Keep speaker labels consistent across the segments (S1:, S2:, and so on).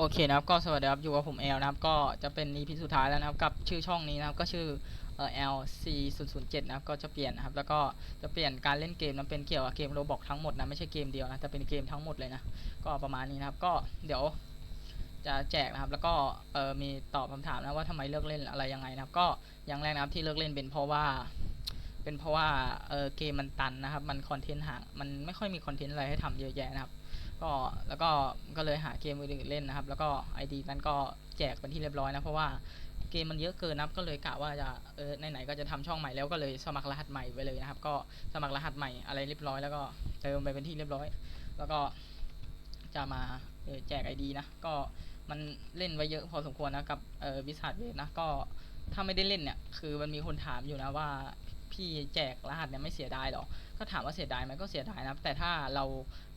S1: โอเคนะครับก็สวัสดีครับอยู่กับผมแอลนะครับก็จะเป็น EP สุดท้ายแล้วนะครับกับชื่อช่องนี้นะครับก็ชื่อเอ่อ LC 0 0 7นะครับก็จะเปลี่ยนนะครับแล้วก็จะเปลี่ยนการเล่นเกมนะเป็นเกี่ยวกับเกมโรบอกทั้งหมดนะไม่ใช่เกมเดียวนะแต่เป็นเกมทั้งหมดเลยนะก็ประมาณนี้นะครับก็เดี๋ยวจะแจกนะครับแล้วก็เออมีตอบคำถามนะว่าทำไมเลิกเล่นอะไรยังไงนะครับก็อย่างแรกนะครับที่เลิกเล่นเป็นเพราะว่า เป็นเพราะว่าเออเกมมันตันนะครับ มันคอนเทนต์ห่างมันไม่ค่อยมีคอนเทนต์อะไรให้ทำเยอะแยะนะครับ ก็แล้วก็ก็เลยหาเกมอื่นเล่นนะครับ แล้วก็ ID นั้นก็แจกเป็นที่เรียบร้อยนะเพราะว่าเกมมันเยอะเกินนะครับก็เลยกะว่าจะเออไหนๆก็จะทำช่องใหม่แล้วก็เลยสมัครรหัสใหม่ไปเลยนะครับ ก็สมัครรหัสใหม่อะไรเรียบร้อย แล้วก็เติมไปเป็นที่เรียบร้อย แล้วก็จะมาแจก ID นะก็มันเล่นไว้เยอะพอสมควรนะกับเออวิสัทเวทนะก็ถ้าไม่ได้เล่นเนี่ย คือมันมีคนถามอยู่นะว่า พี่แจกรหัสเนี่ยไม่เสียดายหรอ ก็ถามว่าเสียดายไหมก็เสียดายนะ แต่ถ้าเรา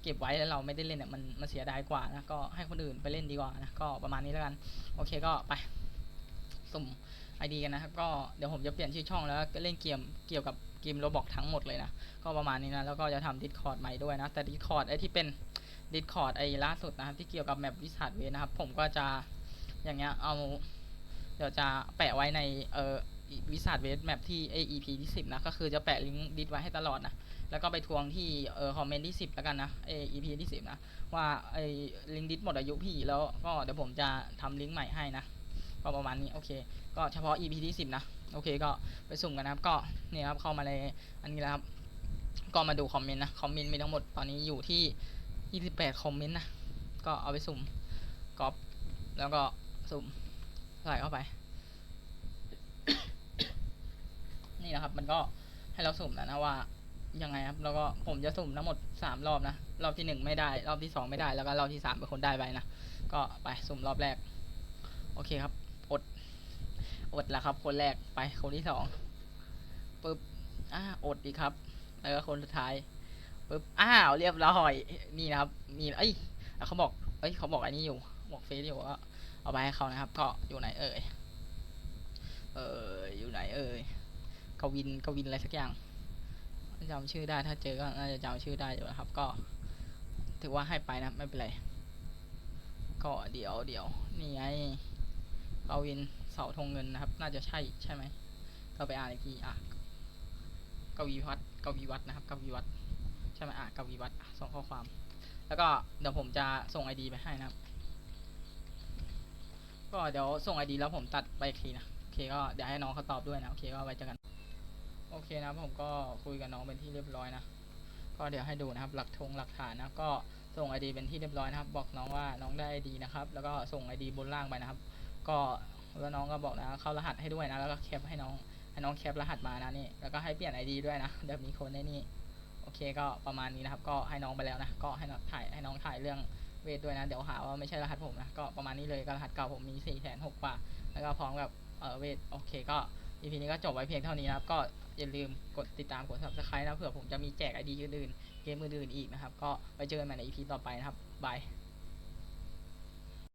S1: เก็บไว้แล้วเราไม่ได้เล่นเนี่ยมันมันเสียดายกว่านะ ก็ให้คนอื่นไปเล่นดีกว่านะ ก็ประมาณนี้แล้วกัน โอเคก็ไปสุ่มไอดีกันนะครับ ก็เดี๋ยวผมจะเปลี่ยนชื่อช่องแล้วก็เล่นเกมเกี่ยวกับเกมโรบอกทั้งหมดเลยนะ ก็ประมาณนี้นะ แล้วก็จะทำดิสคอร์ดใหม่ด้วยนะ แต่ดิสคอร์ดไอที่เป็นดิสคอร์ดไอล่าสุดนะครับที่เกี่ยวกับแมปวิสัทเวนะครับ ผมก็จะอย่างเงี้ยเอาเดี๋ยวจะแปะไว้ในเออ วิสัทเวสแมปที่ AEP ที่ 10 นะ ก็คือจะแปะลิงก์ดิสไว้ให้ตลอดนะ แล้วก็ไปทวงที่เออคอมเมนต์ที่ 10 แล้วกันนะ AEP ที่ 10 นะ ว่าไอ้ลิงก์ดิสหมดอายุพี่ แล้วก็เดี๋ยวผมจะทำลิงก์ใหม่ให้นะ ก็ประมาณนี้ โอเค ก็เฉพาะ EP ที่ 10 นะ โอเค ก็ไปสุ่มกันนะครับ ก็เนี่ยครับเข้ามาในอันนี้แล้วครับ ก็มาดูคอมเมนต์นะ คอมเมนต์มีทั้งหมดตอนนี้อยู่ที่ 28 คอมเมนต์นะ ก็เอาไปสุ่มก๊อปแล้วก็สุ่มใส่เข้าไป นี่นะครับ มันก็ให้เราสุ่มนะนะว่ายังไงครับ แล้วก็ผมจะสุ่มทั้งหมดสามรอบนะ รอบที่หนึ่งไม่ได้ รอบที่สองไม่ได้ แล้วก็รอบที่สามเป็นคนได้ไปนะ ก็ไปสุ่มรอบแรก โอเคครับ อด อดแล้วครับ คนแรก ไป คนที่สองปึ๊บ อ่า อดดีครับ แล้วก็คนสุดท้ายปึ๊บ อ้าว เรียบร้อย นี่นะครับ มีเอ้ยเขาบอก เอ้ย เขาบอกอันนี้อยู่ บอกเฟซอยู่ว่าเอาไปให้เขานะครับ ก็อยู่ไหนเอ่ย เอออยู่ไหนเอ่ย กวินกวินอะไรสักอย่างจำชื่อได้ถ้าเจอก็น่าจะจำชื่อได้อยู่นะครับ ก็ ถือว่าให้ไปนะไม่เป็นไรก็เดี๋ยวเดี๋ยวนี่ไงกวินเสาธงเงินนะครับ น่าจะใช่ใช่ไหมก็ไปอ่านอีกทีอะกวีวัฒน์กวีวัฒน์นะครับกวีวัฒน์ใช่ไหมอะกวีวัฒน์ส่งข้อความ แล้วก็เดี๋ยวผมจะส่งไอดีไปให้นะครับ ก็เดี๋ยวส่งไอดีแล้วผมตัดไปอีกทีนะโอเคก็เดี๋ยวให้น้องเขาตอบด้วยนะโอเคก็ไว้เจอกัน โอเคนะผมก็คุยกับน้องเป็นที่เรียบร้อยนะก็เดี๋ยวให้ดูนะครับหลักทงหลักฐานนะก็ส่งไอดีเป็นที่เรียบร้อยนะครับ บอกน้องว่าน้องได้ไอดีนะครับ แล้วก็ส่งไอดีบนล่างไปนะครับ ก็แล้วน้องก็บอกนะเข้ารหัสให้ด้วยนะแล้วก็แคปให้น้องให้น้องแคปรหัสมานะนี่แล้วก็ให้เปลี่ยน ID ด้วยนะเดี๋ยวมีคนในนี่โอเคก็ประมาณนี้นะครับ ก็ให้น้องไปแล้วนะก็ให้น้องถ่ายให้น้องถ่ายเรื่องเวทด้วยนะเดี๋ยวหาว่าไม่ใช่รหัสผมนะก็ประมาณนี้เลยก็รหัสเก่าผมมี4ี่แสนหกกว่า แล้วก็พร้อมกับเออเวทโอเคก็ EP นี้ก็จบไว้เพียงเท่านี้นะครับ ก็อย่าลืมกดติดตามกด subscribe นะเผื่อผมจะมีแจกไอดีอื่นๆ เกมอื่นๆอีกนะครับ ก็ไปเจอกันใหม่ใน EP ต่อไปนะครับบาย